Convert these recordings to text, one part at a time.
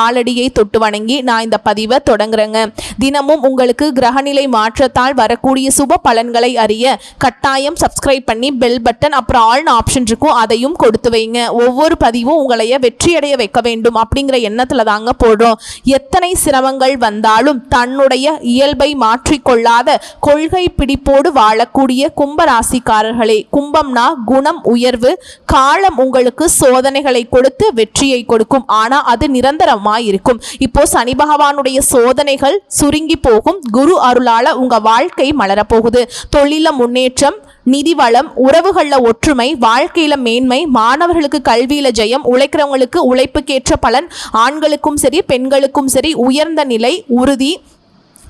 காலடியை தொட்டு வணங்கி நான் இந்த பதிவை தொடங்குறேங்க. தினமும் உங்களுக்கு கிரகநிலை மாற்றத்தால் வரக்கூடிய சுப பலன்களை அறிய கட்டாயம் சப்ஸ்கிரைப் பண்ணி பெல் பட்டன் அப்புறம் ஆல்னு ஆப்ஷன் இருக்கும் அதையும் கொடுத்து வைங்க. ஒவ்வொரு பதிவும் உங்களைய வெற்றியடைய வைக்க வேண்டும் அப்படிங்கிற எண்ணத்துல தாங்க போடுறோம். எத்தனை சிரமங்கள் வந்தாலும் தன்னுடைய இயல்பை மாற்றிக்கொள்ளாத கொள்கை பிடிப்போடு வாழக்கூடிய கும்பராசிக்காரர்களே கும்பம்னா குணம் உயர்வு காலம் உங்களுக்கு சோதனைகளை கொடுத்து வெற்றியை கொடுக்கும். ஆனா அது நிரந்தரமாக இருக்கும் இப்போ சனி பகவானுடைய சோதனைகள் சுருங்கி போகும். குரு அருளால உங்க வாழ்க்கை மலரப்போகுது. தொழில முன்னேற்றம் நிதி வளம் உறவுகளில் ஒற்றுமை வாழ்க்கையில மேன்மை மாணவர்களுக்கு கல்வியில ஜெயம் உழைக்கிறவங்களுக்கு உழைப்புக்கேற்ற பலன் ஆண்களுக்கும் சரி பெண்களுக்கும் சரி உயர்ந்த நிலை உறுதி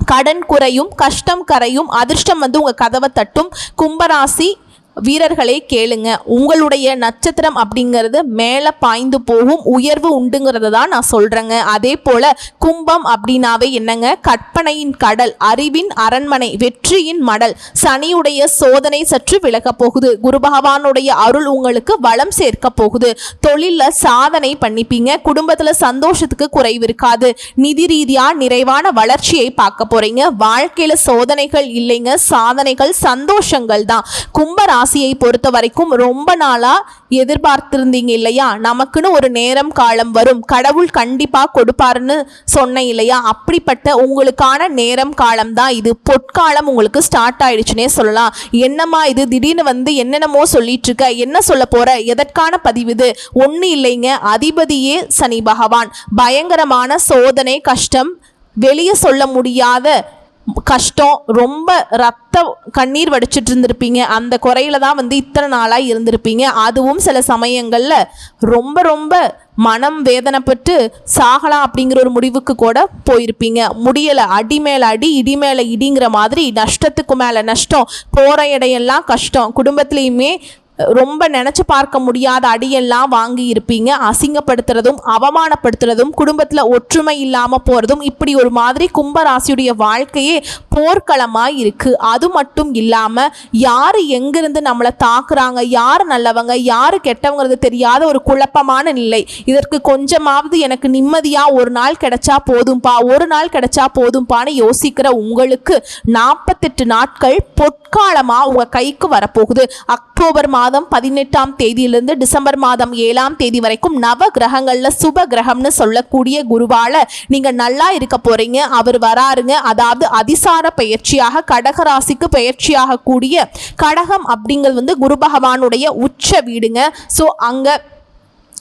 கடன் குறையும் கஷ்டம் கரையும் அதிர்ஷ்டம் வந்து உங்க கதவை தட்டும். கும்பராசி வீரர்களே கேளுங்க. உங்களுடைய நட்சத்திரம் அப்படிங்கிறது மேலே பாய்ந்து போகும் உயர்வு உண்டுங்கிறத தான் நான் சொல்கிறேங்க அதே போல் கும்பம் அப்படின்னாவே என்னங்க? கற்பனையின் கடல் அறிவின் அரண்மனை வெற்றியின் மடல் சனியுடைய சோதனை சற்று விலகப் போகுது. குரு பகவானுடைய அருள் உங்களுக்கு வளம் சேர்க்க போகுது. தொழிலில் சாதனை பண்ணிப்பீங்க. குடும்பத்தில் சந்தோஷத்துக்கு குறைவு இருக்காது. நிதி ரீதியாக நிறைவான வளர்ச்சியை பார்க்க போகிறீங்க வாழ்க்கையில் சோதனைகள் இல்லைங்க. சாதனைகள் சந்தோஷங்கள் தான். கும்பராசி ராசியை பொறுத்த வரைக்கும் ரொம்ப நாளா எதிர்பார்த்திருந்தீங்க இல்லையா? நமக்குன்னு ஒரு நேரம் காலம் வரும். கடவுள் கண்டிப்பா கொடுப்பாருன்னு சொன்னேன் இல்லையா? அப்படிப்பட்ட உங்களுக்கான நேரம் காலம் தான் இது. பொற்காலம் உங்களுக்கு ஸ்டார்ட் ஆயிடுச்சுன்னே சொல்லலாம். என்னம்மா இது? திடீர்னு வந்து என்னென்னமோ சொல்லிட்டு இருக்க என்ன சொல்ல போற? எதற்கான பதிவு இது? ஒண்ணு இல்லைங்க. அதிபதியே சனி பகவான். பயங்கரமான சோதனை கஷ்டம். வெளியே சொல்ல முடியாத கஷ்டம் ரொம்ப ரத்த கண்ணீர் வடிச்சிட்டு இருந்திருப்பீங்க. அந்த குறையில தான் வந்து இத்தனை நாளாக இருந்திருப்பீங்க. அதுவும் சில சமயங்களில் ரொம்ப ரொம்ப மனம் வேதனைப்பட்டு சாகலாம் அப்படிங்கிற ஒரு முடிவுக்கு கூட போயிருப்பீங்க. முடியலை அடி மேலே அடி இடி மேலே இடிங்கிற மாதிரி நஷ்டத்துக்கு மேலே நஷ்டம் போகிற இடையெல்லாம் கஷ்டம். குடும்பத்துலேயுமே ரொம்ப நினச்சி பார்க்க முடியாத அடியெல்லாம் வாங்கி இருப்பீங்க. அசிங்கப்படுத்துறதும் அவமானப்படுத்துறதும் குடும்பத்தில் ஒற்றுமை இல்லாமல் போகிறதும் இப்படி ஒரு மாதிரி கும்பராசியுடைய வாழ்க்கையே போர்க்களமாக இருக்குது அது மட்டும் இல்லாமல் யார் எங்கேருந்து நம்மளை தாக்குறாங்க யார் நல்லவங்க யார் கெட்டவங்கிறது தெரியாத ஒரு குழப்பமான நிலை. இதற்கு கொஞ்சமாவது எனக்கு நிம்மதியாக ஒரு நாள் கிடைச்சா போதும்பா ஒரு நாள் கிடைச்சா போதும்பான்னு யோசிக்கிற உங்களுக்கு நாற்பத்தெட்டு நாட்கள் பொற்காலமாக உங்கள் கைக்கு வரப்போகுது. அக்டோபர் மாதம் பதினெட்டாம் தேதியிலிருந்து டிசம்பர் மாதம் ஏழாம் தேதி வரைக்கும் நவ கிரகங்களில் சுப கிரகம்னு சொல்லக்கூடிய குருவால நீங்கள் நல்லா இருக்க போறீங்க. அவர் வராருங்க. அதாவது அதிசார பயிற்சியாக கடகராசிக்கு பயிற்சியாக கூடிய கடகம் அப்படிங்கிறது வந்து குரு பகவானுடைய உச்ச வீடுங்க. ஸோ அங்கே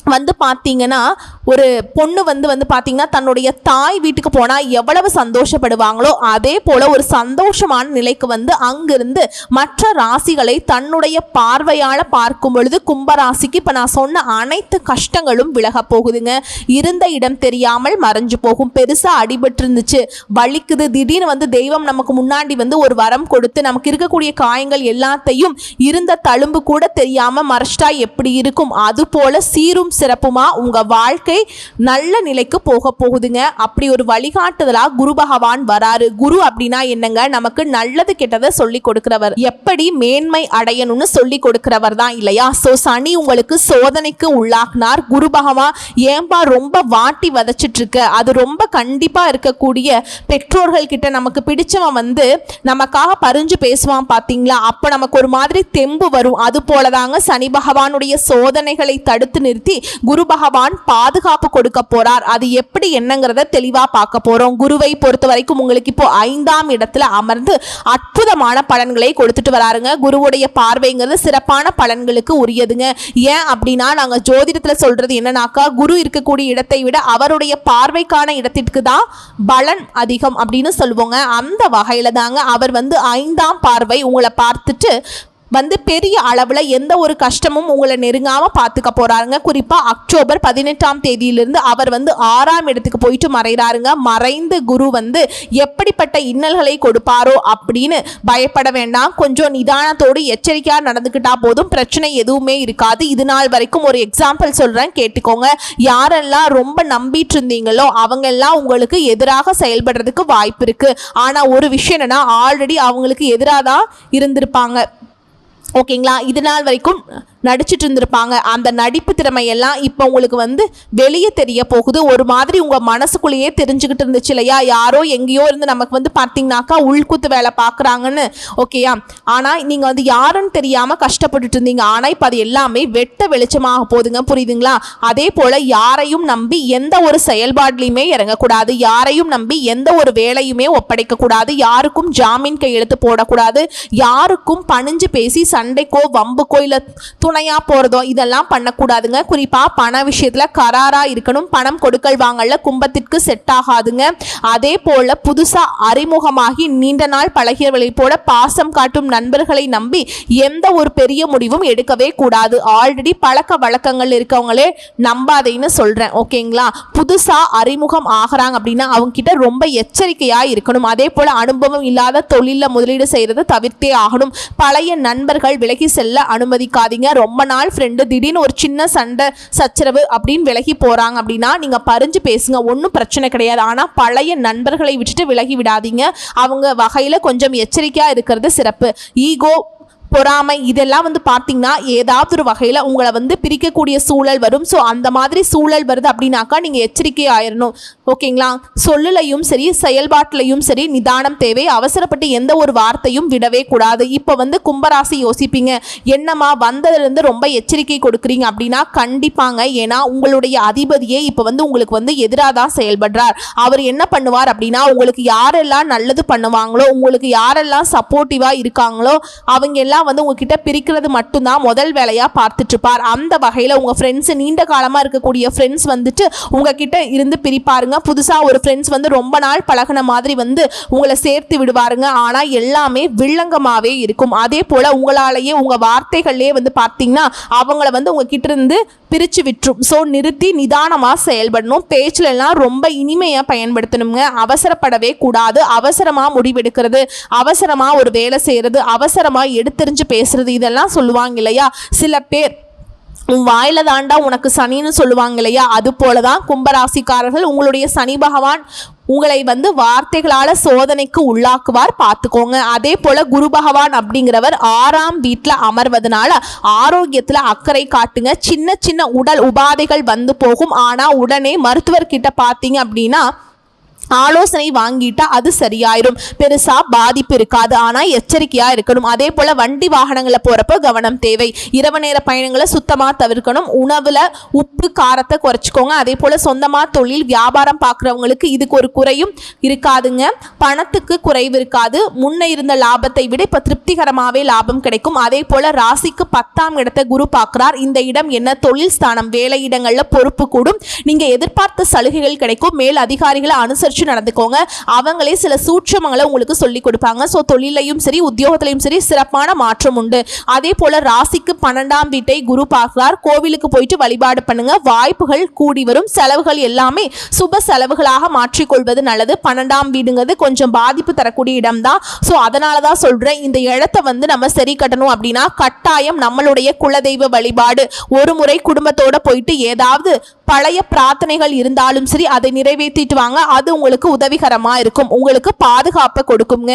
வந்து பார்த்தீங்கன்னா ஒரு பொண்ணு வந்து வந்து பார்த்தீங்கன்னா தன்னுடைய தாய் வீட்டுக்கு போனால் எவ்வளவு சந்தோஷப்படுவாங்களோ அதே போல் ஒரு சந்தோஷமான நிலைக்கு வந்து அங்கிருந்து மற்ற ராசிகளை தன்னுடைய பார்வையால் பார்க்கும் பொழுது கும்பராசிக்கு இப்போ நான் சொன்ன அனைத்து கஷ்டங்களும் விலக போகுதுங்க. இருந்த இடம் தெரியாமல் மறைஞ்சு போகும். பெருசாக அடிபட்டு இருந்துச்சு வலிக்குது. திடீர்னு வந்து தெய்வம் நமக்கு முன்னாடி வந்து ஒரு வரம் கொடுத்து நமக்கு இருக்கக்கூடிய காயங்கள் எல்லாத்தையும் இருந்த தழும்பு கூட தெரியாமல் மறைச்சிட்டா எப்படி இருக்கும்? அது சீரும் சீரும் சிறப்புமா? உங்க வாழ்க்கை நல்ல நிலைக்கு போக போகுதுங்க. அப்படி ஒரு வழிகாட்டுதலா குரு பகவான் வராரு. குரு அப்படின்னா என்னங்க? நமக்கு நல்லது கெட்டதை சொல்லி கொடுக்கிறவர். எப்படி மேன்மை அடையணும்னு சொல்லி கொடுக்கிறவர் தான் இல்லையா? சோ சனி உங்களுக்கு சோதனைக்கு உள்ளாக்குனார். குரு பகவான் ஏன்பா ரொம்ப வாட்டி வதச்சிட்டு இருக்க அது ரொம்ப கண்டிப்பா இருக்கக்கூடிய பெற்றோர்கள் கிட்ட நமக்கு பிடிச்சவன் வந்து நமக்காக பறிஞ்சு பேசுவான் பாத்தீங்களா? அப்ப நமக்கு ஒரு மாதிரி தெம்பு வரும். அது போலதாங்க சனி பகவானுடைய சோதனைகளை தடுத்து நிறுத்தி குரு பகவான் பாதுகாப்பு கொடுக்க போறார். அது எப்படி என்னங்கிறத தெளிவா பார்க்க போறோம். குருவை பொறுத்த வரைக்கும் உங்களுக்கு இப்போ ஐந்தாம் இடத்துல அமர்ந்து அற்புதமான பலன்களை கொடுத்துட்டு வராருங்க. குருவுடைய பார்வைங்கிறது சிறப்பான பலன்களுக்கு உரியதுங்க. ஏன் அப்படின்னா நாங்க ஜோதிடத்துல சொல்றது என்னன்னாக்கா குரு இருக்கக்கூடிய இடத்தை விட அவருடைய பார்வைக்கான இடத்திற்கு தான் பலன் அதிகம் அப்படின்னு சொல்லுவோங்க. அந்த வகையில தாங்க அவர் வந்து ஐந்தாம் பார்வை உங்களை பார்த்துட்டு வந்து பெரிய அளவில் எந்த ஒரு கஷ்டமும் உங்களை நெருங்காமல் பார்த்துக்க போகிறாருங்க குறிப்பாக அக்டோபர் பதினெட்டாம் தேதியிலிருந்து அவர் வந்து ஆறாம் இடத்துக்கு போயிட்டு மறைகிறாருங்க. மறைந்து குரு வந்து எப்படிப்பட்ட இன்னல்களை கொடுப்பாரோ அப்படின்னு பயப்பட வேண்டாம். கொஞ்சம் நிதானத்தோடு எச்சரிக்கையாக நடந்துக்கிட்டா போதும். பிரச்சனை எதுவுமே இருக்காது. இது நாள் வரைக்கும் ஒரு எக்ஸாம்பிள் சொல்கிறேன் கேட்டுக்கோங்க. யாரெல்லாம் ரொம்ப நம்பிட்டு இருந்தீங்களோ அவங்கெல்லாம் உங்களுக்கு எதிராக செயல்படுறதுக்கு வாய்ப்பு இருக்குது ஆனால் ஒரு விஷயம் என்னென்னா ஆல்ரெடி அவங்களுக்கு எதிராக தான் இருந்திருப்பாங்க. ஓகேங்களா? இது நாள் வரைக்கும் நடிச்சிட்டு இருந்திருப்பாங்க அந்த நடிப்பு திறமையெல்லாம் இப்போ உங்களுக்கு வந்து வெளியே தெரிய போகுது. ஒரு மாதிரி உங்கள் மனசுக்குள்ளேயே தெரிஞ்சுக்கிட்டு இருந்துச்சு இல்லையா? யாரோ எங்கேயோ இருந்து நமக்கு வந்து பார்த்தீங்கன்னாக்கா உள்குத்து வேலை பார்க்குறாங்கன்னு. ஓகேயா ஆனால் நீங்கள் வந்து யாருன்னு தெரியாமல் கஷ்டப்பட்டுட்டு இருந்தீங்க. ஆனால் இப்போ அது எல்லாமே வெட்ட வெளிச்சமாக போகுதுங்க. புரியுதுங்களா? அதே போல் யாரையும் நம்பி எந்த ஒரு செயல்பாடுலையுமே இறங்கக்கூடாது. யாரையும் நம்பி எந்த ஒரு வேலையுமே ஒப்படைக்கக்கூடாது. யாருக்கும் ஜாமீன் கையெழுத்து போடக்கூடாது. யாருக்கும் பணிஞ்சு பேசி சண்டைக்கோ வம்புக்கோ இல்லை துணையாக போகிறதோ இதெல்லாம் பண்ணக்கூடாதுங்க. குறிப்பாக பண விஷயத்தில் கராராக இருக்கணும். பணம் கொடுக்கல் வாங்கல கும்பத்திற்கு செட் ஆகாதுங்க. அதே போல் புதுசாக அறிமுகமாகி நீண்ட நாள் பழகியவர்களை போல பாசம் காட்டும் நண்பர்களை நம்பி எந்த ஒரு பெரிய முடிவும் எடுக்கவே கூடாது. ஆல்ரெடி பழக்க வழக்கங்கள் இருக்கவங்களே நம்பாதேன்னு சொல்கிறேன் ஓகேங்களா? புதுசாக அறிமுகம் ஆகிறாங்க அப்படின்னா அவங்ககிட்ட ரொம்ப எச்சரிக்கையாக இருக்கணும். அதே போல் அனுபவம் இல்லாத தொழிலில் முதலீடு செய்கிறத தவிர்த்தே ஆகணும். பழைய நண்பர்கள் விலகி செல்ல அனுமதிக்காதீங்க. ரொம்ப நாள் ஃப்ரெண்டு திடீர்னு ஒரு சின்ன சண்டை சச்சரவு அப்படின்னு விலகி போகிறாங்க அப்படின்னா நீங்கள் பறிஞ்சு பேசுங்க. ஒன்றும் பிரச்சனை கிடையாது. ஆனால் பழைய நண்பர்களை விட்டுட்டு விலகி விடாதீங்க. அவங்க வகையில் கொஞ்சம் எச்சரிக்கையாக இருக்கிறது சிறப்பு. ஈகோ பொறாமை இதெல்லாம் வந்து பார்த்தீங்கன்னா ஏதாவது ஒரு வகையில் உங்களை வந்து பிரிக்கக்கூடிய சூழல் வரும். ஸோ அந்த மாதிரி சூழல் வருது அப்படின்னாக்கா நீங்கள் எச்சரிக்கை ஆயிடணும் ஓகேங்களா? சொல்லுலையும் சரி செயல்பாட்டிலையும் சரி நிதானம் தேவை அவசரப்பட்டு எந்த ஒரு வார்த்தையும் விடவே கூடாது. இப்போ வந்து கும்பராசி யோசிப்பீங்க. என்னம்மா வந்ததுலேருந்து ரொம்ப எச்சரிக்கை கொடுக்குறீங்க அப்படின்னா கண்டிப்பாங்க. ஏன்னா உங்களுடைய அதிபதியே இப்போ வந்து உங்களுக்கு வந்து எதிராக தான் செயல்படுறார். அவர் என்ன பண்ணுவார் அப்படின்னா உங்களுக்கு யாரெல்லாம் நல்லது பண்ணுவாங்களோ உங்களுக்கு யாரெல்லாம் சப்போர்ட்டிவாக இருக்காங்களோ அவங்க எல்லாம் வந்து உங்ககிட்ட பிரிக்கிறது மட்டும்தான் முதல் வேலையாக பார்த்துட்ருப்பார் அந்த வகையில் உங்கள் ஃப்ரெண்ட்ஸ் நீண்ட காலமாக இருக்கக்கூடிய ஃப்ரெண்ட்ஸ் வந்துட்டு உங்ககிட்ட இருந்து பிரிப்பாருங்க. புதுசாக ஒரு ஃப்ரெண்ட்ஸ் வந்து ரொம்ப நாள் பழகுன மாதிரி வந்து உங்களை சேர்த்து விடுவாருங்க. ஆனால் எல்லாமே வில்லங்கமாகவே இருக்கும். அதே போல் உங்களாலேயே உங்கள் வார்த்தைகள்லேயே வந்து பார்த்தீங்கன்னா அவங்கள வந்து உங்ககிட்ட இருந்து பிரித்து விட்டுரும். ஸோ நிறுத்தி நிதானமாக செயல்படணும். பேச்சிலெல்லாம் ரொம்ப இனிமையாக பயன்படுத்தணுங்க அவசரப்படவே கூடாது. அவசரமாக முடிவெடுக்கிறது. அவசரமாக ஒரு வேலை செய்கிறது அவசரமாக எடுத்தெறிஞ்சு பேசுறது. இதெல்லாம் சொல்லுவாங்க இல்லையா? சில பேர் உன் வாயில தாண்டா உனக்கு சனின்னு சொல்லுவாங்க இல்லையா? அது போல தான் கும்பராசிக்காரர்கள் உங்களுடைய சனி பகவான் உங்களை வந்து வார்த்தைகளால சோதனைக்கு உள்ளாக்குவார். பார்த்துக்கோங்க. அதே போல குரு பகவான் அப்படிங்கிறவர் ஆறாம் வீட்டில் அமர்வதனால ஆரோக்கியத்தில் அக்கறை காட்டுங்க. சின்ன சின்ன உடல் உபாதைகள் வந்து போகும். ஆனால் உடனே மருத்துவர்கிட்ட பார்த்தீங்க அப்படின்னா ஆலோசனை வாங்கிட்டா அது சரியாயிரும். பெருசா பாதிப்பு இருக்காது. ஆனா எச்சரிக்கையா இருக்கணும். அதே போல வண்டி வாகனங்களை போறப்ப கவனம் தேவை. இரவு நேர பயணங்களை சுத்தமா தவிர்க்கணும். உணவுல உப்பு காரத்தை குறைச்சிக்கோங்க. அதே போல சொந்தமா தொழில் வியாபாரம் பார்க்குறவங்களுக்கு இதுக்கு ஒரு குறையும் இருக்காதுங்க. பணத்துக்கு குறைவு இருக்காது. முன்ன இருந்த லாபத்தை விட இப்ப திருப்திகரமாவே லாபம் கிடைக்கும். அதே போல ராசிக்கு பத்தாம் இடத்தை குரு பார்க்கிறார் இந்த இடம் என்ன? தொழில் ஸ்தானம். வேலை இடங்கள்ல பொறுப்பு கூடும். நீங்க எதிர்பார்த்த சலுகைகள் கிடைக்கும். மேல் அதிகாரிகளை அனுசரிச்சு நடந்துக்கோங்க. அவங்களே சில சூட்சமங்களை உங்களுக்கு சொல்லிக் கொடுப்பாங்க. ஸோ தொழிலையும் சரி உத்தியோகத்திலையும் சரி சிறப்பான மாற்றம் உண்டு. அதே போல ராசிக்கு பன்னெண்டாம் வீட்டை குரு பார்க்கிறார். கோவிலுக்கு போயிட்டு வழிபாடு பண்ணுங்க. வாய்ப்புகள் கூடி வரும். செலவுகள் எல்லாமே சுப செலவுகளாக மாற்றிக்கொள்வது நல்லது. பன்னெண்டாம் வீடுங்கிறது கொஞ்சம் பாதிப்பு தரக்கூடிய இடம் தான் ஸோ அதனால தான் சொல்கிறேன் இந்த இடத்தை வந்து நம்ம சரி கட்டணும் அப்படின்னா கட்டாயம் நம்மளுடைய குலதெய்வ வழிபாடு. ஒரு முறை குடும்பத்தோட போயிட்டு ஏதாவது பழைய பிரார்த்தனைகள் இருந்தாலும் சரி அதை நிறைவேற்றிட்டு வாங்க. அது உங்களுக்கு உதவிகரமாக இருக்கும். உங்களுக்கு பாதுகாப்பை கொடுக்குங்க.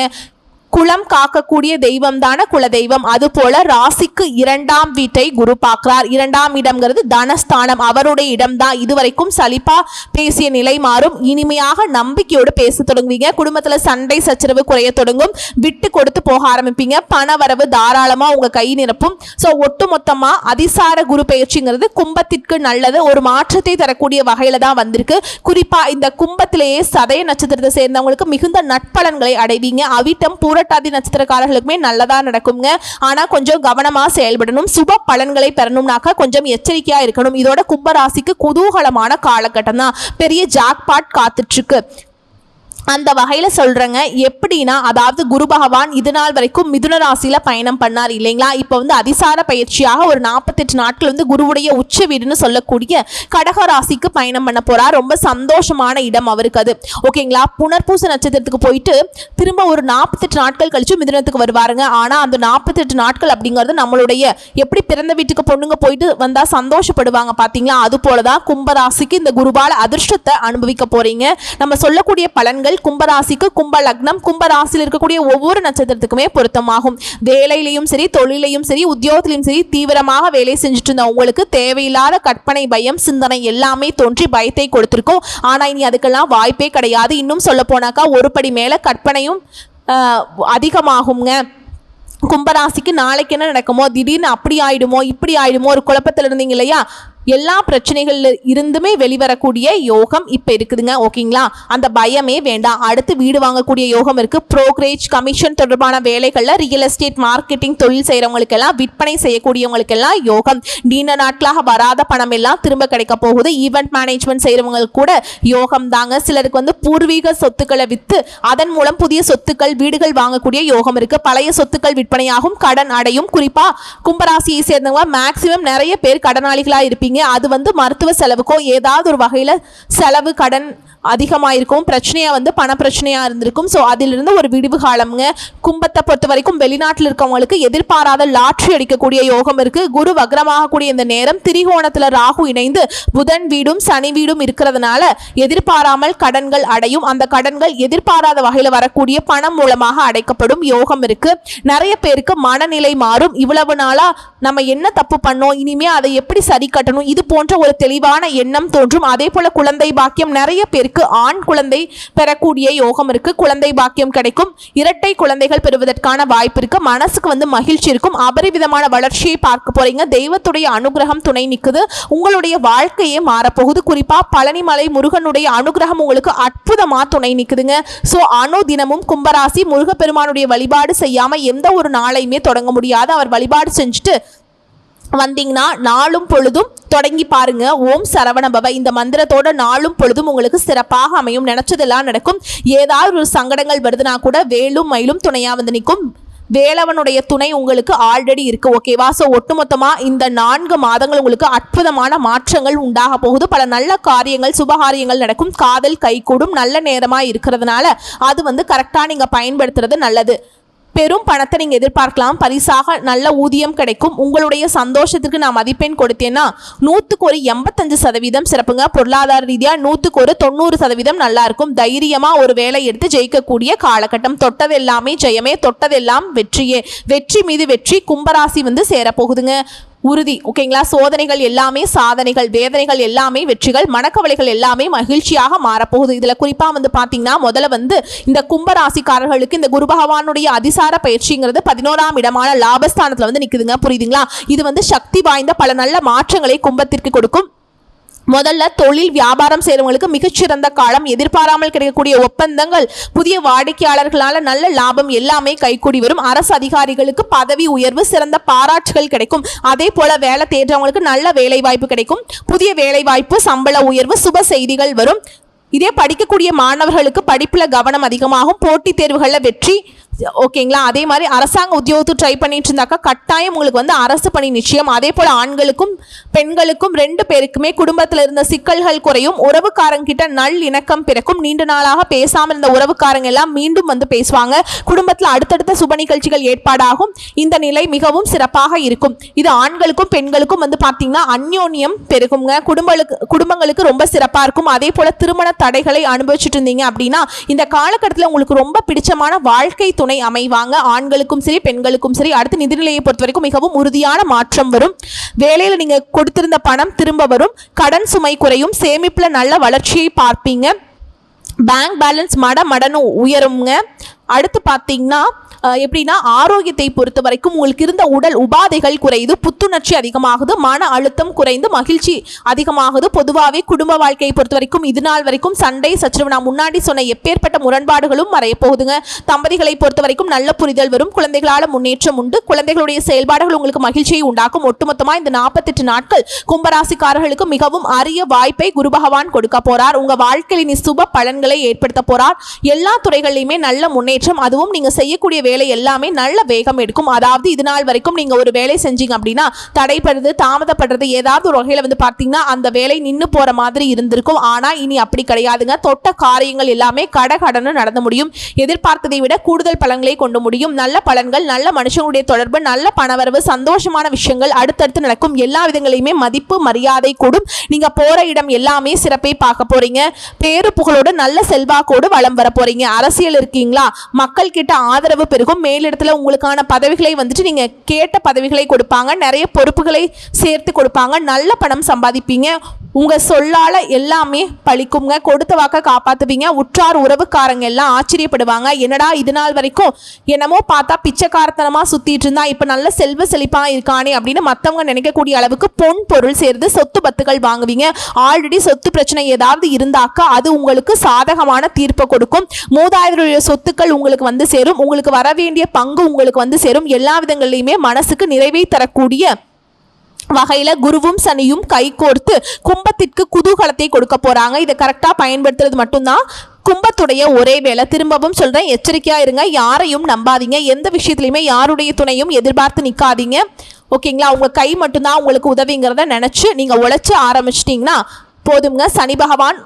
குலம் காக்கக்கூடிய தெய்வம் தான குலதெய்வம். அது போல ராசிக்கு இரண்டாம் வீட்டை குரு பார்க்கிறார். இரண்டாம் இடம்ங்கிறது தனஸ்தானம். அவருடைய இடம்தான். இதுவரைக்கும் சலிப்பா பேசிய நிலை மாறும். இனிமையாக நம்பிக்கையோடு பேச தொடங்குவீங்க. குடும்பத்துல சண்டை சச்சரவு குறைய தொடங்கும். விட்டு கொடுத்து போக ஆரம்பிப்பீங்க. பண வரவு தாராளமா உங்க கை நிரப்பும். ஸோ ஒட்டுமொத்தமா அதிசார குரு பயிற்சிங்கிறது கும்பத்திற்கு நல்லது. ஒரு மாற்றத்தை தரக்கூடிய வகையில தான் வந்திருக்கு. குறிப்பா இந்த கும்பத்திலேயே சதய நட்சத்திரத்தை சேர்ந்தவங்களுக்கு மிகுந்த நட்பலன்களை அடைவீங்க. அவிட்டம் பூரட்டாதி நட்சத்திரக்காரர்களுக்குமே நல்லதா நடக்குங்க ஆனா கொஞ்சம் கவனமா செயல்படணும். சுப பலன்களை பெறணும்னாக்கா கொஞ்சம் எச்சரிக்கையா இருக்கணும். இதோட கும்பராசிக்கு குதூகலமான காலகட்டம் தான் பெரிய ஜாக்பாட் காத்துட்டு இருக்கு அந்த வகையில் சொல்கிறேங்க எப்படின்னா அதாவது குரு பகவான் இது நாள் வரைக்கும் மிதுன ராசியில் பயணம் பண்ணார் இல்லைங்களா? இப்போ வந்து அதிசார பயிற்சியாக ஒரு நாற்பத்தெட்டு நாட்கள் வந்து குருவுடைய உச்ச வீடுன்னு சொல்லக்கூடிய கடக ராசிக்கு பயணம் பண்ண போகிறார் ரொம்ப சந்தோஷமான இடம் அவருக்கு அது. ஓகேங்களா? புனர்பூச நட்சத்திரத்துக்கு போயிட்டு திரும்ப ஒரு நாற்பத்தெட்டு நாட்கள் கழிச்சு மிதுனத்துக்கு வருவாருங்க. ஆனால் அந்த நாற்பத்தெட்டு நாட்கள் அப்படிங்கிறது நம்மளுடைய எப்படி பிறந்த வீட்டுக்கு பொண்ணுங்க போயிட்டு வந்தால் சந்தோஷப்படுவாங்க பார்த்தீங்களா அது போல தான் கும்பராசிக்கு இந்த குருபால அதிர்ஷ்டத்தை அனுபவிக்க போகிறீங்க நம்ம சொல்லக்கூடிய பலன்கள் கும்பராசிக்கு கும்ப லக்னம் கும்பராசியில் இருக்கக்கூடிய ஒவ்வொரு நட்சத்திரத்துக்குமே பொருத்தமாகும். வேலையிலையும் சரி தொழிலையும் சரி உத்தியோகத்திலையும் சரி தீவிரமாக வேலை செஞ்சுட்டு இருந்த உங்களுக்கு தேவையில்லாத கற்பனை பயம் சிந்தனை எல்லாமே தோன்றி பயத்தை கொடுத்திருக்கும். ஆனால் இனி அதுக்கெல்லாம் வாய்ப்பே கிடையாது. இன்னும் சொல்ல போனாக்கா ஒரு படி மேலே கற்பனையும் அதிகமாகுங்க. கும்பராசிக்கு நாளைக்கு என்ன நடக்குமோ திடீர்னு அப்படி ஆயிடுமோ இப்படி ஆயிடுமோ ஒரு குழப்பத்தில் இருந்தீங்க இல்லையா? எல்லா பிரச்சனைகள்ல இருந்துமே வெளிவரக்கூடிய யோகம் இப்போ இருக்குதுங்க ஓகேங்களா? அந்த பயமே வேண்டாம். அடுத்து வீடு வாங்கக்கூடிய யோகம் இருக்கு. ப்ரோக்ரேஜ் கமிஷன் தொடர்பான வேலைகளில் ரியல் எஸ்டேட் மார்க்கெட்டிங் தொழில் செய்கிறவங்களுக்கெல்லாம் விற்பனை செய்யக்கூடியவங்களுக்கெல்லாம் யோகம். நீண்ட நாட்களாக வராத பணம் எல்லாம் திரும்ப கிடைக்க போகுது. ஈவெண்ட் மேனேஜ்மெண்ட் செய்கிறவங்களுக்கு கூட யோகம் தாங்க. சிலருக்கு வந்து பூர்வீக சொத்துக்களை விற்று அதன் மூலம் புதிய சொத்துக்கள் வீடுகள் வாங்கக்கூடிய யோகம் இருக்கு. பழைய சொத்துக்கள் விற்பனையாகும். கடன் அடையும். குறிப்பா கும்பராசியை சேர்ந்தவங்க மேக்சிமம் நிறைய பேர் கடனாளிகளா இருப்பீங்க. அது வந்து மருத்துவ செலவுக்கோ ஏதாவது ஒரு வகையில் செலவு கடன் அதிகமாக இருக்கும் பிரச்சனையா வந்து பண பிரச்சனையாக இருந்திருக்கும். ஸோ அதிலிருந்து ஒரு விடிவு காலம்ங்க. கும்பத்தை பொறுத்த வரைக்கும் வெளிநாட்டில் இருக்கவங்களுக்கு எதிர்பாராத லாட்ரி அடிக்கக்கூடிய யோகம் இருக்கு. குரு வக்ரமாகக்கூடிய இந்த நேரம் திரிகோணத்தில் ராகு இணைந்து புதன் வீடும் சனி வீடும் இருக்கிறதுனால எதிர்பாராமல் கடன்கள் அடையும். அந்த கடன்கள் எதிர்பாராத வகையில் வரக்கூடிய பணம் மூலமாக அடைக்கப்படும் யோகம் இருக்கு. நிறைய பேருக்கு மனநிலை மாறும். இவ்வளவு நாளாக நம்ம என்ன தப்பு பண்ணோம்? இனிமே அதை எப்படி சரி கட்டணும்? இது போன்ற ஒரு தெளிவான எண்ணம் தோன்றும். அதே போல குழந்தை பாக்கியம் நிறைய பேருக்கு ஆண் குழந்தை பெறக்கூடிய யோகம் இருக்கு. குழந்தை பாக்கியம் கிடைக்கும். இரட்டை குழந்தைகள் பெறுவதற்கான வாய்ப்பு இருக்கு. மனசுக்கு வந்து மகிழ்ச்சி இருக்கும். அபரிவிதமான வளர்ச்சியை பார்க்க போறீங்க. தெய்வத்துடைய அனுகிரகம் துணை நிற்குது உங்களுடைய வாழ்க்கையே மாறப்போகுது. குறிப்பா பழனிமலை முருகனுடைய அனுகிரகம் உங்களுக்கு அற்புதமா துணை நிற்குதுங்க ஸோ அணு தினமும் கும்பராசி முருகப்பெருமானுடைய வழிபாடு செய்யாம எந்த ஒரு நாளையுமே தொடங்க முடியாது. அவர் வழிபாடு செஞ்சுட்டு வந்தீங்கன்னா நாளும் பொழுதும் தொடங்கி பாருங்க. ஓம் சரவண பவ. இந்த மந்திரத்தோட நாளும் பொழுதும் உங்களுக்கு சிறப்பாக அமையும். நினைச்சதெல்லாம் நடக்கும். ஏதாவது ஒரு சங்கடங்கள் வருதுன்னா கூட வேலும் மயிலும் துணையா வந்து நிற்கும். வேலவனுடைய துணை உங்களுக்கு ஆல்ரெடி இருக்கு. ஓகேவா ஸோ ஒட்டுமொத்தமாக இந்த நான்கு மாதங்கள் உங்களுக்கு அற்புதமான மாற்றங்கள் உண்டாக போகுது. பல நல்ல காரியங்கள் சுபகாரியங்கள் நடக்கும். காதல் கைகூடும். நல்ல நேரமாக இருக்கிறதுனால அது வந்து கரெக்டாக நீங்கள் பயன்படுத்துறது நல்லது. பெரும் பணத்தை நீங்கள் எதிர்பார்க்கலாம். பரிசாக நல்ல ஊதியம் கிடைக்கும். உங்களுடைய சந்தோஷத்துக்கு நான் மதிப்பெண் கொடுத்தேன்னா நூற்றுக்கு ஒரு எண்பத்தஞ்சு சதவீதம் சிறப்புங்க. பொருளாதார ரீதியாக நூற்றுக்கு ஒரு தொண்ணூறு சதவீதம் நல்லா இருக்கும் தைரியமாக ஒரு வேலை எடுத்து ஜெயிக்கக்கூடிய காலகட்டம். தொட்டதெல்லாமே ஜெயமே தொட்டதெல்லாம் வெற்றியே. வெற்றி மீது வெற்றி கும்பராசி வந்து சேரப்போகுதுங்க. உறுதி. ஓகேங்களா சோதனைகள் எல்லாமே சாதனைகள் வேதனைகள் எல்லாமே வெற்றிகள் மனக்கவலைகள் எல்லாமே மகிழ்ச்சியாக மாறப்போகுது. இதில் குறிப்பாக வந்து பார்த்தீங்கன்னா முதல்ல வந்து இந்த கும்பராசிக்காரர்களுக்கு இந்த குரு பகவானுடைய அதிசார பயிற்சிங்கிறது பதினோராம் இடமான லாபஸ்தானத்தில் வந்து நிற்குதுங்க புரியுதுங்களா? இது வந்து சக்தி வாய்ந்த பல நல்ல மாற்றங்களை கும்பத்திற்கு கொடுக்கும். முதல்ல தொழில் வியாபாரம் செய்கிறவங்களுக்கு மிகச்சிறந்த காலம் எதிர்பாராமல் கிடைக்கக்கூடிய ஒப்பந்தங்கள் புதிய வாடிக்கையாளர்களால் நல்ல லாபம் எல்லாமே கைகூடி வரும். அரசு அதிகாரிகளுக்கு பதவி உயர்வு சிறந்த பாராட்டுகள் கிடைக்கும். அதே போல வேலை தேடுறவங்களுக்கு நல்ல வேலை வாய்ப்பு கிடைக்கும். புதிய வேலை வாய்ப்பு சம்பள உயர்வு சுப செய்திகள் வரும். இதே படிக்கக்கூடிய மாணவர்களுக்கு படிப்பில் கவனம் அதிகமாகும். போட்டித் தேர்வுகளில் வெற்றி ஓகேங்களா? அதே மாதிரி அரசாங்க உத்தியோகத்துக்கு ட்ரை பண்ணிட்டு இருந்தாக்கா கட்டாயம் உங்களுக்கு வந்து அரசு பணி நிச்சயம். அதே போல் ஆண்களுக்கும் பெண்களுக்கும் ரெண்டு பேருக்குமே குடும்பத்தில் இருந்த சிக்கல்கள் குறையும். உறவுக்காரங்கிட்ட நல் இணக்கம் பிறக்கும். நீண்ட நாளாக பேசாமல் இருந்த உறவுக்காரங்க எல்லாம் மீண்டும் வந்து பேசுவாங்க. குடும்பத்தில் அடுத்தடுத்த சுப நிகழ்ச்சிகள் ஏற்பாடாகும். இந்த நிலை மிகவும் சிறப்பாக இருக்கும். இது ஆண்களுக்கும் பெண்களுக்கும் வந்து பார்த்தீங்கன்னா அந்யோன்யம் பெருகுங்க. குடும்பங்களுக்கு குடும்பங்களுக்கு ரொம்ப சிறப்பாக இருக்கும். அதே போல் திருமண தடைகளை அனுபவிச்சுட்டு இருந்தீங்க அப்படின்னா இந்த காலகட்டத்தில் உங்களுக்கு ரொம்ப பிடிச்சமான வாழ்க்கை துணை அமைவாங்க. ஆண்களுக்கும் சரி பெண்களுக்கும் சரி அடுத்து நிதிநிலையை பொறுத்த வரைக்கும் மிகவும் உறுதியான மாற்றம் வரும். வேலையில் நீங்கள் கொடுத்திருந்த பணம் திரும்ப வரும். கடன் சுமை குறையும். சேமிப்பில் நல்ல வளர்ச்சியை பார்ப்பீங்க. பேங்க் பேலன்ஸ் மட மடன்னு உயருங்க. அடுத்து பார்த்தீங்கன்னா எப்படின்னா ஆரோக்கியத்தை பொறுத்த வரைக்கும் உங்களுக்கு இருந்த உடல் உபாதைகள் குறையுது புத்துணர்ச்சி அதிகமாகுது மன அழுத்தம் குறைந்து மகிழ்ச்சி அதிகமாகுது. பொதுவாகவே குடும்ப வாழ்க்கையை பொறுத்த வரைக்கும் இது நாள் வரைக்கும் சண்டை சச்சரவு. நான் முன்னாடி சொன்ன எப்பேற்பட்ட முரண்பாடுகளும் மறைய போகுதுங்க. தம்பதிகளை பொறுத்த வரைக்கும் நல்ல புரிதல் வரும் குழந்தைகளால் முன்னேற்றம் உண்டு. குழந்தைகளுடைய செயல்பாடுகள் உங்களுக்கு மகிழ்ச்சியை உண்டாக்கும். ஒட்டுமொத்தமாக இந்த நாற்பத்தெட்டு நாட்கள் கும்பராசிக்காரர்களுக்கு மிகவும் அரிய வாய்ப்பை குரு பகவான் கொடுக்க போறார். உங்க வாழ்க்கையில் சுப பலன்களை ஏற்படுத்த போறார். எல்லா துறைகளிலுமே நல்ல முன்னேற்றம் அதுவும் நீங்க செய்யக்கூடிய வேலை எல்லாமே நல்ல வேகம் எடுக்கும். அதாவது இது நாள் வரைக்கும் நீங்க ஒரு வேலை செஞ்சீங்க அப்படின்னா தடைப்படுறது தாமதப்படுறது ஏதாவது ஒரு வகையில வந்து பார்த்தீங்கன்னா அந்த வேலை நின்று போற மாதிரி இருந்திருக்கும். ஆனா இனி அப்படி கிடையாதுங்க. தொட்ட காரியங்கள் எல்லாமே கடகடன்னு நடந்து முடியும். எதிர்பார்த்ததை விட கூடுதல் பலன்களை கொண்டு முடியும். நல்ல பலன்கள் நல்ல மனுஷங்களுடைய தொடர்பு நல்ல பணவரவு சந்தோஷமான விஷயங்கள் அடுத்தடுத்து நடக்கும். எல்லா விதங்களையுமே மதிப்பு மரியாதை கூடும். நீங்க போற இடம் எல்லாமே சிறப்பை பார்க்க போறீங்க. பேரு புகழோடு நல்ல செல்வாக்கோடு வளம் வர போறீங்க. அரசியல் இருக்கீங்களா? மக்கள் கிட்ட ஆதரவு பெருகும். மேலிடத்தில் உங்களுக்கான பதவிகளை வந்துட்டு நீங்கள் கேட்ட பதவிகளை கொடுப்பாங்க. நிறைய பொறுப்புகளை சேர்த்து கொடுப்பாங்க. நல்ல பணம் சம்பாதிப்பீங்க. உங்கள் சொல்லால் எல்லாமே பழிக்குங்க. கொடுத்த வாக்க காப்பாற்றுவீங்க உற்றார் உறவுக்காரங்க எல்லாம் ஆச்சரியப்படுவாங்க. என்னடா இது நாள் வரைக்கும் என்னமோ பார்த்தா பிச்சைக்காரத்தனமாக சுற்றிட்டு இருந்தா இப்போ நல்ல செல்வ செழிப்பாக இருக்கானே அப்படின்னு மற்றவங்க நினைக்கக்கூடிய அளவுக்கு பொன் பொருள் சேர்ந்து சொத்து பத்துகள் வாங்குவீங்க. ஆல்ரெடி சொத்து பிரச்சனை ஏதாவது இருந்தாக்கா அது உங்களுக்கு சாதகமான தீர்ப்பை கொடுக்கும். மூதாதையருடைய சொத்துக்கள் உங்களுக்கு வந்து சேரும். உங்களுக்கு வர வேண்டிய பங்கு உங்களுக்கு வந்து சேரும். எல்லா விதங்கள்லையுமே மனசுக்கு நிறைவை தரக்கூடிய வகையில குருவும் சனியும் கைகோர்த்து கும்பத்திற்கு குதூகலத்தை கொடுக்க போறாங்க. இதை கரெக்டாக பயன்படுத்துறது மட்டும்தான். கும்பத்துடைய ஒரே வேலை திரும்பவும் சொல்றேன் எச்சரிக்கையா இருங்க. யாரையும் நம்பாதீங்க. எந்த விஷயத்துலையுமே யாருடைய துணையும் எதிர்பார்த்து நிற்காதீங்க ஓகேங்களா? உங்க கை மட்டும்தான் உங்களுக்கு உதவிங்கிறத நினைச்சு நீங்க உழைச்சு ஆரம்பிச்சிட்டிங்கன்னா போதுங்க சனி பகவான்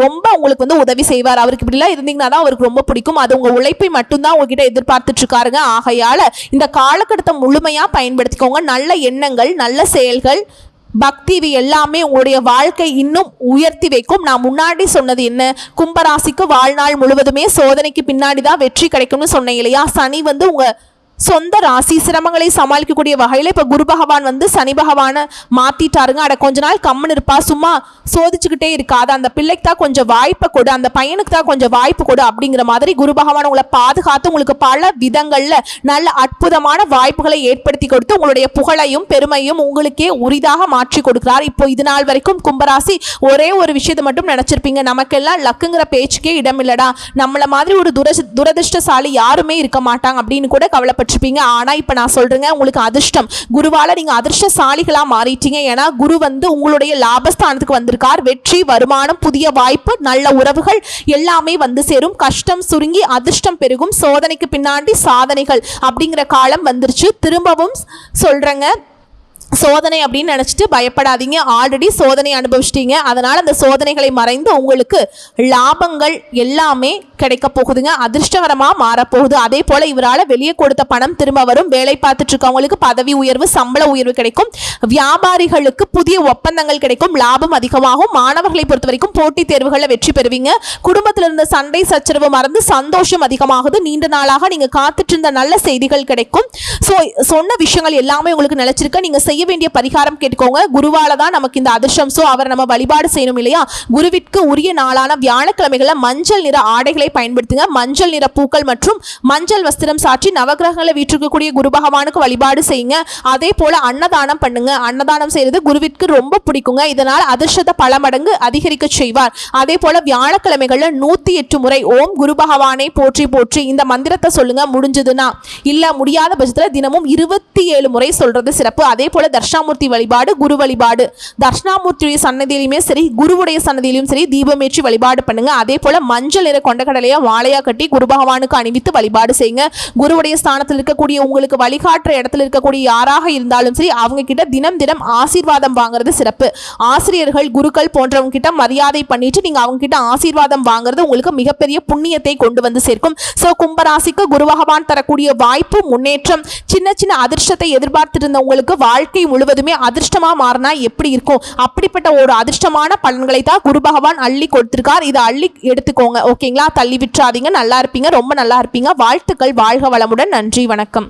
ரொம்ப உங்களுக்கு வந்து உதவி செய்வார். அவருக்கு இப்படிலாம் இருந்தீங்கன்னா தான் அவருக்கு ரொம்ப பிடிக்கும். அது உங்கள் உழைப்பை மட்டும்தான் உங்ககிட்ட எதிர்பார்த்துட்டு இருக்காருங்க ஆகையால் இந்த காலகட்டத்தை முழுமையாக பயன்படுத்திக்கோங்க. நல்ல எண்ணங்கள் நல்ல செயல்கள் பக்தி இது எல்லாமே உங்களுடைய வாழ்க்கை இன்னும் உயர்த்தி வைக்கும். நான் முன்னாடி சொன்னது என்ன? கும்பராசிக்கு வாழ்நாள் முழுவதுமே சோதனைக்கு பின்னாடி தான் வெற்றி கிடைக்கும்னு சொன்னேன் இல்லையா? சனி வந்து உங்கள் சொந்த ராசி சிரமங்களை சமாளிக்கக்கூடிய வகையில் இப்போ குரு பகவான் வந்து சனி பகவானை மாற்றிட்டாருங்க அட கொஞ்ச நாள் கம்முன்னு இருப்பா. சும்மா சோதிச்சுக்கிட்டே இருக்காது. அந்த பிள்ளைக்கு தான் கொஞ்சம் வாய்ப்பை கொடு. அந்த பையனுக்கு தான் கொஞ்சம் வாய்ப்பு கொடு அப்படிங்கிற மாதிரி குரு பகவான் உங்களை பாதுகாத்து உங்களுக்கு பல விதங்களில் நல்ல அற்புதமான வாய்ப்புகளை ஏற்படுத்தி கொடுத்து உங்களுடைய புகழையும் பெருமையும் உங்களுக்கே உரிதாக மாற்றி கொடுக்கிறார். இப்போ இது நாள் வரைக்கும் கும்பராசி ஒரே ஒரு விஷயத்தை மட்டும் நினச்சிருப்பீங்க. நமக்கெல்லாம் லக்குங்கிற பேச்சுக்கே இடம் இல்லடா மாதிரி ஒரு துர துரதிர்ஷ்டசாலி யாருமே இருக்க மாட்டாங்க அப்படின்னு கூட கவலைப்பட்டிருப்பீங்க ஆனால் இப்போ நான் சொல்கிறேங்க உங்களுக்கு அதிர்ஷ்டம். குருவால் நீங்கள் அதிர்ஷ்டசாலிகளாக மாறிட்டீங்க. ஏன்னா குரு வந்து உங்களுடைய லாபஸ்தானத்துக்கு வந்திருக்கார். வெற்றி வருமானம் புதிய வாய்ப்பு நல்ல உறவுகள் எல்லாமே வந்து சேரும். கஷ்டம் சுருங்கி அதிர்ஷ்டம் பெருகும். சோதனைக்கு பின்னாடி சாதனைகள் அப்படிங்கிற காலம் வந்துருச்சு. திரும்பவும் சொல்கிறேங்க சோதனை அப்படின்னு நினச்சிட்டு பயப்படாதீங்க. ஆல்ரெடி சோதனை அனுபவிச்சிட்டீங்க. அதனால் அந்த சோதனைகளை மறைந்து உங்களுக்கு லாபங்கள் எல்லாமே கிடைக்க போகுதுங்க. அதிர்ஷ்டகரமாக மாறப்போகுது. அதே போல் இவரால் வெளியே கொடுத்த பணம் திரும்ப வரும். வேலை பார்த்துட்டு இருக்கவங்களுக்கு பதவி உயர்வு சம்பள உயர்வு கிடைக்கும். வியாபாரிகளுக்கு புதிய ஒப்பந்தங்கள் கிடைக்கும். லாபம் அதிகமாகும். மாணவர்களை பொறுத்த வரைக்கும் போட்டித் தேர்வுகளில் வெற்றி பெறுவீங்க. குடும்பத்தில் இருந்த சண்டை சச்சரவு மறந்து சந்தோஷம் அதிகமாகுது. நீண்ட நாளாக நீங்கள் காத்துட்டு இருந்த நல்ல செய்திகள் கிடைக்கும். ஸோ சொன்ன விஷயங்கள் எல்லாமே உங்களுக்கு நிலைச்சிருக்க. நீங்கள் செய்ய வேண்டிய பரிகாரம் கேட்டுக்கோங்க. குருவால தான் நமக்கு இந்த அதிர்ஷ்டம். ஸோ அவரை நம்ம வழிபாடு செய்யணும் இல்லையா? குருவிற்கு உரிய நாளான வியாழக்கிழமைகளில் மஞ்சள் நிற ஆடைகளை பயன்படுத்துங்க. மஞ்சள் நிற பூக்கள் மற்றும் மஞ்சள் வஸ்திரம் சாற்றி நவகிரகங்களை வீற்றிருக்கக்கூடிய குரு பகவானுக்கு வழிபாடு செய்யுங்க. அதே போல அன்னதானம் பண்ணுங்க. அன்னதானம் செய்யறது குருவிற்கு ரொம்ப பிடிக்குங்க. இதனால் அதிர்ஷ்டத்தை பல மடங்கு அதிகரிக்க செய்வார். அதே போல வியாழக்கிழமைகளில் நூத்தி எட்டு முறை ஓம் குரு பகவானை போற்றி போற்றி இந்த மந்திரத்தை சொல்லுங்க. முடிஞ்சதுன்னா. இல்ல முடியாத பட்சத்தில் தினமும் இருபத்தி ஏழு முறை சொல்றது சிறப்பு. அதே போல தர்ஷாமூர்த்தி வழிபாடு குரு வழிபாடு. தர்ஷனாமூர்த்தியுடைய சன்னதியிலுமே சரி குருவுடைய சன்னதியிலும் சரி தீபமேற்றி வழிபாடு பண்ணுங்க. அதே போல மஞ்சள் நிற கொண்டக்கடலையா வாழையா கட்டி குரு பகவானுக்கு அணிவித்து வழிபாடு செய்யுங்க. குருவுடைய ஸ்தானத்தில் இருக்கக்கூடிய உங்களுக்கு வழிகாட்டுற இடத்துல இருக்கக்கூடிய யாராக இருந்தாலும் சரி அவங்க கிட்ட தினம் தினம் ஆசீர்வாதம் வாங்குறது சிறப்பு. ஆசிரியர்கள் குருக்கள் போன்றவங்க கிட்ட மரியாதை பண்ணிட்டு நீங்க அவங்க கிட்ட ஆசீர்வாதம் வாங்குறது உங்களுக்கு மிகப்பெரிய புண்ணியத்தை கொண்டு வந்து சேர்க்கும். ஸோ கும்பராசிக்கு குரு பகவான் தரக்கூடிய வாய்ப்பு முன்னேற்றம் சின்ன சின்ன அதிர்ஷ்டத்தை எதிர்பார்த்திருந்தவங்களுக்கு வாழ்க்கை வாழ்க்கை முழுவதுமே அதிர்ஷ்டமா மாறினா எப்படி இருக்கும்? அப்படிப்பட்ட ஒரு அதிர்ஷ்டமான பலன்களை தான் குரு பகவான் அள்ளி கொடுத்திருக்கார். இதை அள்ளி எடுத்துக்கோங்க. ஓகேங்களா? தள்ளி விட்டுறாதீங்க. நல்லா இருப்பீங்க. ரொம்ப நல்லா இருப்பீங்க. வாழ்த்துக்கள். வாழ்க வளமுடன். நன்றி. வணக்கம்.